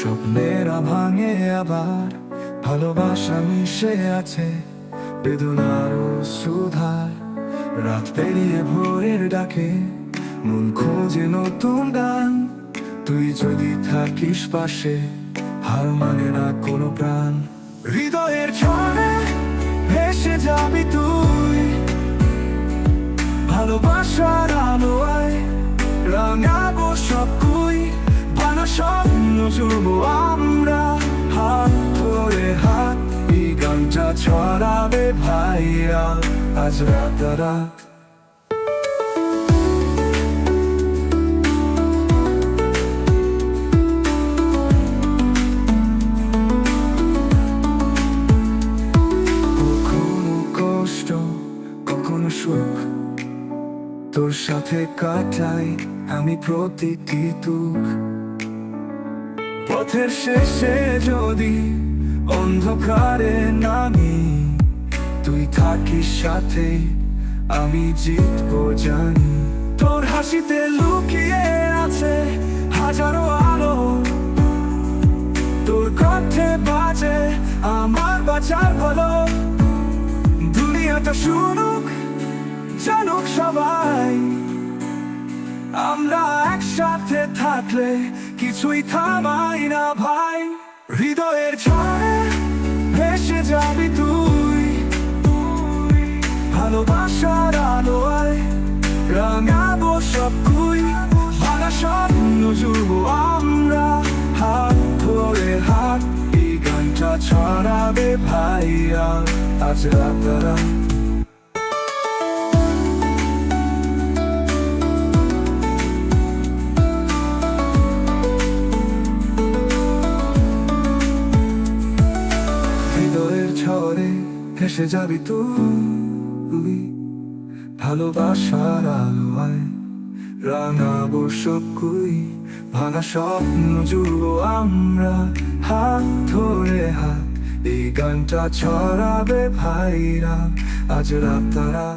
স্বপ্নেরা ভাঙে আবার ভালোবাসা মিশে আছে, বেদনার সুধার রাত পেরিয়ে ভোরের ডাকে, মন খোঁজে নতুন গান, তুই যদি থাকিস পাশে, হার মানে না কোনো প্রাণ। হৃদয়ের ছড়ে ভেসে যাবি তুই, ভালোবাসার আলোয় রাঙাবো সব স্বপ্ন জুড়বো আমরা, হাত ধরে হাত, এই গানটা ছড়াবে ভাইয়া, আজ রাত রাত কষ্ট, কখনো সুখ, তোর সাথে কাটাই আমি প্রতিটি দুঃখ। পথের শেষে যদি অন্ধকারে নামি, তুই থাকিস সাথে, আমি জিতবো জানি। তোর হাসিতে লুকিয়ে আছে হাজারো আলো। তোর কণ্ঠে বাজে আমার বাঁচার ভালো দুনিয়াটা শুনুক, জানুক সবাই। আমরা একসাথে থাকলে কিছুই থামাই না ভাই। হৃদয়ের ঝড়ে ভেসে যাবি তুই। ভালোবাসার আলোয় রাঙাবো সব কুই। ভাঙা স্বপ্ন জুড়বো আমরা। হাত ধরে হাত এই গানটা ছড়াবে ভাইয়া। আজ রাত ভেসে যাবি তুমি ভালোবাসার আলোয় রাঙাবো সবকুই ভাঙা স্বপ্ন জুড়বো আমরা। হাত ধরে হাত, এই গানটা ছড়াবে ভাইরা। আজ রাত তারা